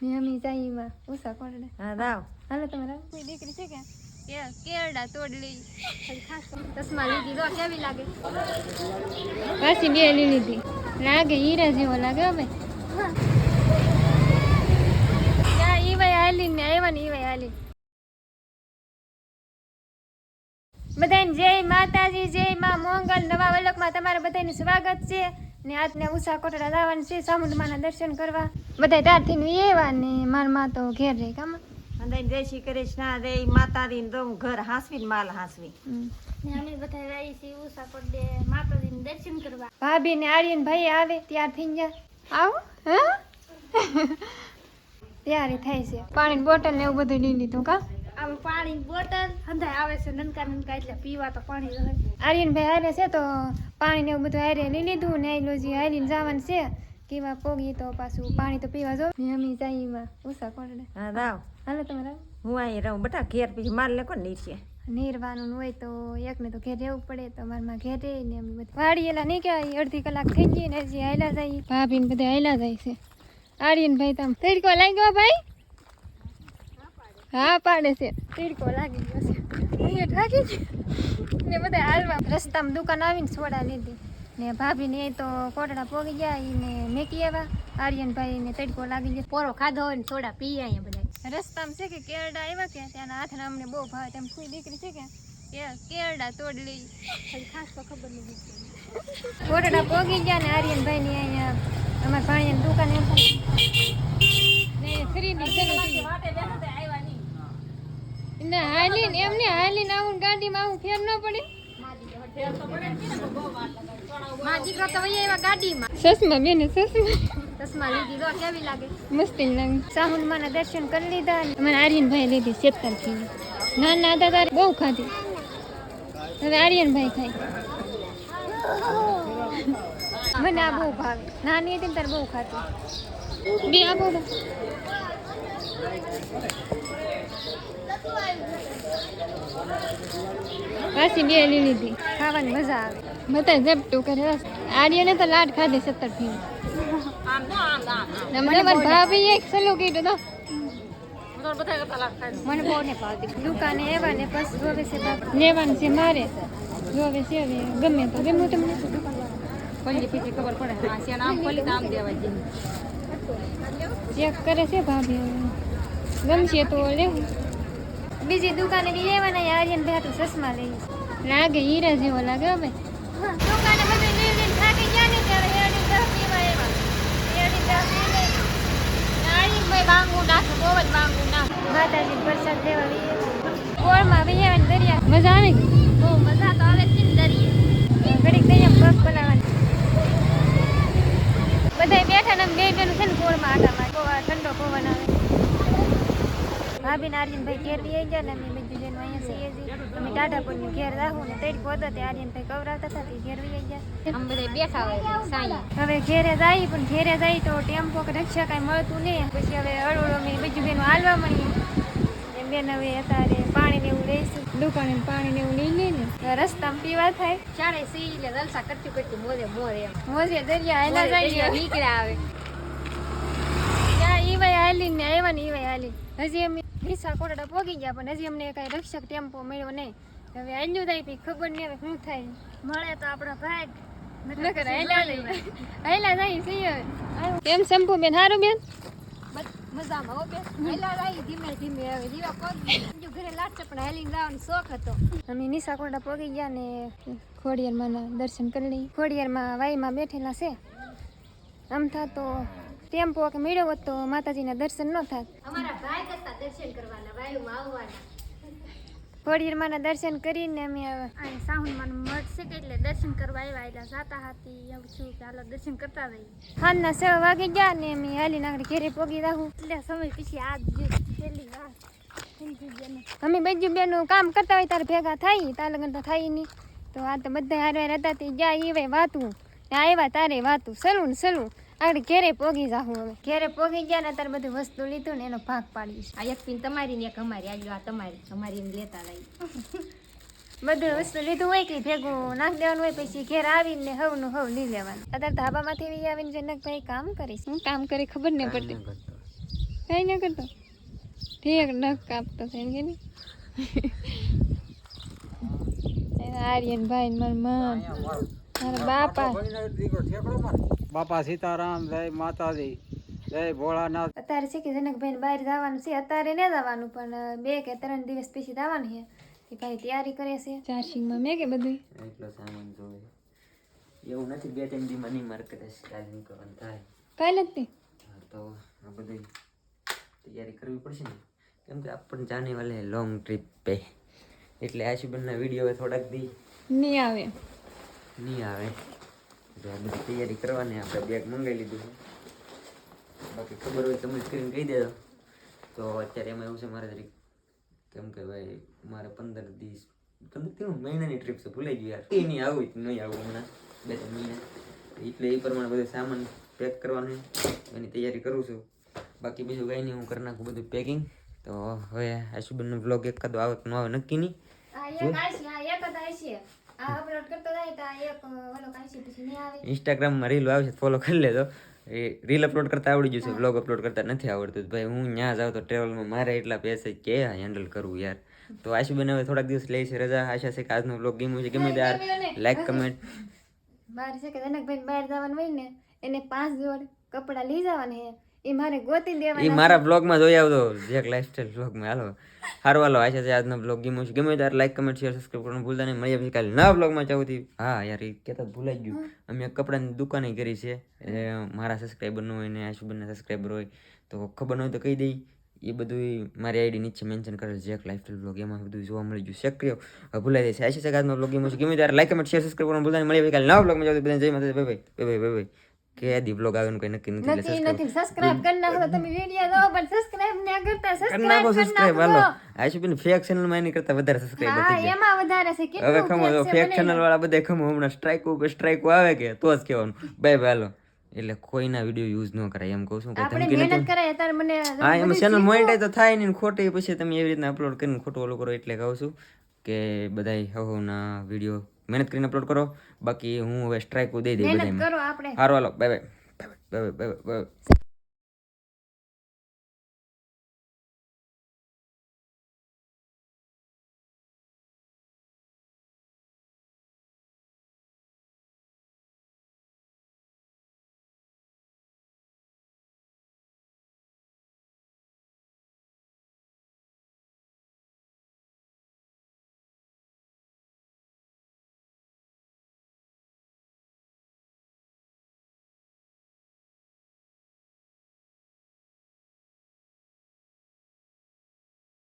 Mummy જાઈમાં ઉસા Korde હા દાવ. હાલો તમારા કોઈ દીકરી છે કે? કે કેરડા તોડલી. ચશ્મા લીધી. તો કેવી લાગે? પાછી બે લીધી. લાગે હીરા જેવો લાગે હો ભાઈ. ના હાલી ને આવ્યા ને ઈ હાલી બધાને જય માતાજી જય માં મોંગલ. નવા વલકમાં તમારા બધાનું સ્વાગત છે. ને આજને ઉષા કોટડા લાવવાની છે સામુદ્રમાના દર્શન કરવા. બધા ત્યારથી ને એવા ને મારમાં તો ઘેર રહી કામ અંદર જય શ્રી કૃષ્ણ રે માતાજી દીન દમ ઘર હાંસવી ને માલ હાંસવી. અમે બધા રહી છીએ ઉષા પડે માતાજીને દર્શન કરવા. ભાભી ને આર્યન ભાઈ આવે ત્યાર થઈ ગયા આવો હા? ત્યારે થાય છે. પાણી બોટલ ને એવું બધું લઈ લીધું કા? પાણી બોટલ હંધાય આવે છે નનકા નનકા એટલે પીવા તો પાણી રહે. આર્યન ભાઈ હારે છે તો પાણી ને એવું બધું હારે લઈ લીધું ને લોજી હારીને જવાનું છે કેવા પોગી તો પાછું પાણી તો પીવા જો. મમ્મી જાઈમાં ઉષા કોરડે હા રાવ. હાલે તમે રાવ. હું અહીં રહું. બટા ઘેર પછી માલ ને કોણ નીચે. નીરવાનું હોય તો એકને તો ઘેર રહેવું પડે તો મારમાં ઘેર રહે ને એમ બધું. વાડી એલા નીકળ્યા અડધી કલાક થઈ ગઈ ને હજી હાયલા જાય. ભાભી ને બધા હાયલા જાય છે. આર્યન ભાઈ તમ તડકો લાગ્યો ભાઈ. હા, પાડે છે. તડકો લાગી ગયો છે. અહીંયા ઠાકી છે. ને બધા હાલવા રસ્તામાં દુકાન આવીને સોડા લીધી. ને ભાભી ને તો કોટડા પોગી ગયા એને મેકી આવ્યા. આર્યનભાઈ ને તડકો લાગી ગયો. પોરો ખાધો હોય ને સોડા પી અહીંયા બધા. રસ્તામાં છે કે કેરડા આવ્યા કે ત્યાંના હાથના અમને બહુ ભાવે તેમ કોઈ દીકરી છે કે કેરડા તોડ લઈ ખાસ તો ખબર નહીં કોટડા પોગી ગયા ને આર્યનભાઈ ને અહીંયા અમારા ભાણીની દુકાન એમ ને ખરીદી કરી ના હાલી ને એમને હાલીને આવું ગાડીમાં આવું ફેર ન પડે. ચશ્મા બેન ચશ્મા ચશ્મા લીધી તો કેવી લાગે? મસ્તી લાગે. સાહુલમાના દર્શન કરી લીધા મને આર્યનભાઈ લીધી શેતરથી નાના હતા તારે બહુ ખાધી. હવે આર્યનભાઈ ખાય. મને આ બહુ ભાવે. નાની હતી ને તારે બહુ ખાતી બે આપો ને. પાછી બે લઈ લીધી. ખાવાની મજા આવે. બધા ઝપટું કરે આર્યને તો લાડ ખાધી સત્તરથી મને મારા ભાભી એક સલું કીધું તો. મને બહુ ને ભાવતી. દુકાને એવા ને પછી જોવે છે લેવાનું છે મારે. જોવે છે હવે. ગમે તો ગમે તમને ખોલી ખબર પડે. આમ ખોલી તો આમ દેવા જઈએ ચેક કરે છે ભાભી હવે. ગમશે તો લેવું. બીજી દુકાને બી એવા ને આર્યન ભાઈ ચશ્મા લઈ લાગે હીરા જેવો લાગે હવે. દુકાને બધું લઈ લઈને થાકી ગયા ને ત્યારે એડી દસ પીવા એવા એડી દસ લઈ આર્યનભાઈ બાંગુ નાખે બહુ જ બાંગુ નાખે. માતાજી પ્રસાદ લેવા લઈએ ગોળમાં બી આવે ને દરિયા. મજા આવે બહુ મજા તો આવે છે ને દરિયે. ઘડીક દરિયા પગ બોલાવવાની બધા બેઠા ને બે બેનું છે ને ગોળમાં ગોવા ઠંડો પવન આવે. ભાભી નારિયનભાઈ ઘેર લઈ ગયા ને અમે બીજું જેનું અહીંયા છીએ છીએ અમે ટાઢાપુરનું ઘેર રાખું ને તડકો હતો તે આર્યનભાઈ કવરાવતા હતા તે ઘેર લઈ ગયા. આમ બધા બેઠા હોય સાંઈ. હવે ઘેરે જાય પણ ઘેરે જાય તો ટેમ્પો કે રિક્ષા કાંઈ મળતું નહીં. પછી હવે અડોળો અમે બીજું બેનું હાલવા મળીએ. એમ બેન હવે અત્યારે પાણી ને એવું લઈશું. દુકાને પાણી ને એવું લઈ લે ને રસ્તામાં પીવા થાય. ચારે સી એટલે જલસા કરતી કરતી મોરે મોરે એમ. દરિયા હાલા જાય નીકળ્યા આવે. ત્યાં ઈ હાલી ને આવ્યા ને ઈ હાલી હજી અમે ડીસા કોટડા પોગી ગયા પણ હજી અમને કઈ રક્ષક ટેમ્પો મળ્યો નહીં. હવે આલ્યું થાય પછી ખબર નહીં હવે શું થાય. મળે તો આપણા ભાગ. નકર હાલા હાલા જાય છીએ કેમ શંભુ બેન હારું બેન? મજામાં ઓકે રાઈ ધીમે ધીમે હવે દીવા પગ બીજું ઘરે લાટ પણ હેલીને જવાનો શોખ હતો. અમે નિશા કોટડા પોગી ગયા ને ખોડિયારમાં દર્શન કરી લઈ ખોડિયારમાં વાઈમાં બેઠેલા છે. આમ થતો ટેમ્પો કે મળ્યો હોત તો માતાજીના દર્શન ન થાત. અમારા ભાઈ કરતા દર્શન કરવાના વાયુમાં આવવાના. ખોડિયારમાંના દર્શન કરીને અમે અહીં અને સાહુનમાંનું મઠ છે કે એટલે દર્શન કરવા આવ્યા એટલે જાતા હાથી એવું છું કે હાલો દર્શન કરતા રહીએ. સાંજના છ વાગે ગયા ને અમે હાલી નાખડી ઘેરે પોગી રાખું એટલે સમય પછી આજ પહેલી વાર. અમે બીજું બેનું કામ કરતા હોય તારે ભેગા થાય તાર લગ્ન તો થાય નહીં. તો આ તો બધા હારે હતા તે ગયા એ વાતું. ને આવ્યા તારે વાતું. સલું ને સલું આગળ ઘેરે પોગી જાહું અમે. ઘેરે પોગી ગયા ને ત્યારે બધું વસ્તુ લીધું ને એનો ભાગ પાડીશ આ એક પીન તમારી ને એક અમારી આજુ આ તમારી અમારી એમ લેતા લઈ બધું વસ્તુ લીધું હોય કે ભેગું નાખ દેવાનું હોય પછી ઘેર આવીને હવનું હવ લઈ લેવાનું. અત્યારે ધાબામાંથી આવીને જનકભાઈ કામ કરીશ હું કામ કરી ખબર નહીં પડતી. કઈ ન કરતો. ઠીક નખ કાપતો છે એમ કે નહીં? આર્યન ભાઈ મારા મન મારા બાપા. બાપા સીતારામ જય માતાજી જય ભોળાનાથ. અત્યારે છે કે જનકભાઈ બહાર જવાનું છે અત્યારે ન જવાનું પણ બે કે ત્રણ દિવસ પછી જવાનું છે. એ ભાઈ તૈયારી કરે છે. ચાર્જિંગમાં મેં કે બધું એટલો સામાન જોવે. એવું નથી બે ત્રણ દી મની માર્કેટ કાલ નીકળવાનું થાય. કઈ નથી તો? આ બધી તૈયારી કરવી પડશે ને. કેમ કે આપણને જાને વાલે લોંગ ટ્રીપ પે. એટલે આશુબનના વીડિયો થોડાક દી નહીં આવે. નહીં આવે. બધી તૈયારી કરવાની આપણે બેગ મંગાવી લીધું છે. બાકી ખબર હોય તમે સ્ક્રીન કહી દેજો તો અત્યારે એમાં એવું છે મારે તરીકે કેમ કે ભાઈ મારે પંદર દિવસ, પંદર કેવું મહિનાની ટ્રીપ છે, ભૂલાઈ ગયું યાર. એ નહીં આવું નહીં આવું હમણાં, બે ત્રણ મહિના. એટલે એ પ્રમાણે બધું સામાન પેક કરવાનું એની તૈયારી કરું છું. બાકી બીજું કંઈ નહીં, હું કરી નાખું બધું પેકિંગ તો હવે આશુબેનનો બ્લોગ એકાદો આવે કે આવે, નક્કી નહીં. ઇન્સ્ટાગ્રામમાં રીલ આવશે ફોલો કરી લેજો. એ રીલ અપલોડ કરતા આવડી જશે બ્લોગ અપલોડ કરતા નથી આવડતું. ભાઈ હું ત્યાં જાઉં તો ટ્રેવલમાં મારે એટલા પૈસા કે હેન્ડલ કરવું યાર? તો આશુબેન હવે થોડાક દિવસ લે છે રજા. આશા છે કે આજનો બ્લોગ ગમ્યું છે. ગમે યાર લાઈક કમેન્ટ બહાર છે કે જનકભાઈ બહાર જવાનું હોય ને એને પાંચ જોડ કપડાં લઈ જવાના હે એ મારે ગોતી એ દેવાના મારા બ્લોગમાં જોઈ આવતો જેક લાઈફસ્ટાઈલ બ્લોગમાં હાલો. હારો હાલો આશા છે આજનો બ્લોગ ગમ્યો છે. ગમે ત્યારે લાઈક કમેન્ટ શેર સબસ્ક્રાઈબ કરવાનું ભૂલતા નહીં. મળીએ પછી કાલે નવા બ્લોગમાં ચાહુથી હા યાર એ કહેતા ભૂલાઈ ગયું. અમે કપડાની દુકાને કરી છે. મારા સબસ્ક્રાઈબર હોય ને આશુબનના સબસ્ક્રાઈબર હોય તો ખબર ન હોય તો કહી દઈ. એ બધું મારી આઈડી નીચે મેન્શન કરેલ છે એક લાઈફસ્ટાઈલ બ્લોગ એમાં બધું જોવા મળી ગયું. સક્રિય. હવે ભૂલાઈ જશે. આશા છે આજનો બ્લોગ ગમ્યો છે. ગમે ત્યારે લાઈક કમેન્ટ શેર સબસ્ક્રાઈબ કરવાનું ભૂલતા નહીં. મળીએ કાલે નવા બ્લોગમાં જાવ બધા જય માતા ભાઈ ભાઈ ભાઈ બાય કે દી બ્લોગ આવે કોઈ નક્કી નથી એટલે નથી નથી સબસ્ક્રાઇબ કરી નાખો તમે વિડિયો દો પણ સબસ્ક્રાઇબ ન કરતા સબસ્ક્રાઇબ કરી સબસ્ક્રાઇબ હાલો. આશુબેન ફેક ચેનલમાં એની કરતા વધારે સબસ્ક્રાઇબ હા એમાં વધારે છે. હવે ખમો ફેક ચેનલ વાળા બધે ખમો હમણાં સ્ટ્રાઇક ઉપર સ્ટ્રાઇક આવે કે તો જ કહેવાનું. બાય બાય હાલો. એટલે કોઈના વીડિયો યુઝ ન કરાય એમ કહું છું. કે આપણે ધમકી મહેનત કરાય અત્યારે મને હા એમ ચેનલ મોનેટાઈઝ તો થાય નહીં ખોટી પછી તમે એવી રીતના અપલોડ કરીને ખોટું ઓલું કરો એટલે કહું છું કે બધાય હવના વીડિયો મહેનત કરીને અપલોડ કરો. બાકી હું હવે સ્ટ્રાઇક દઈ દઈ બધા સારું હાલો bye bye bye bye bye bye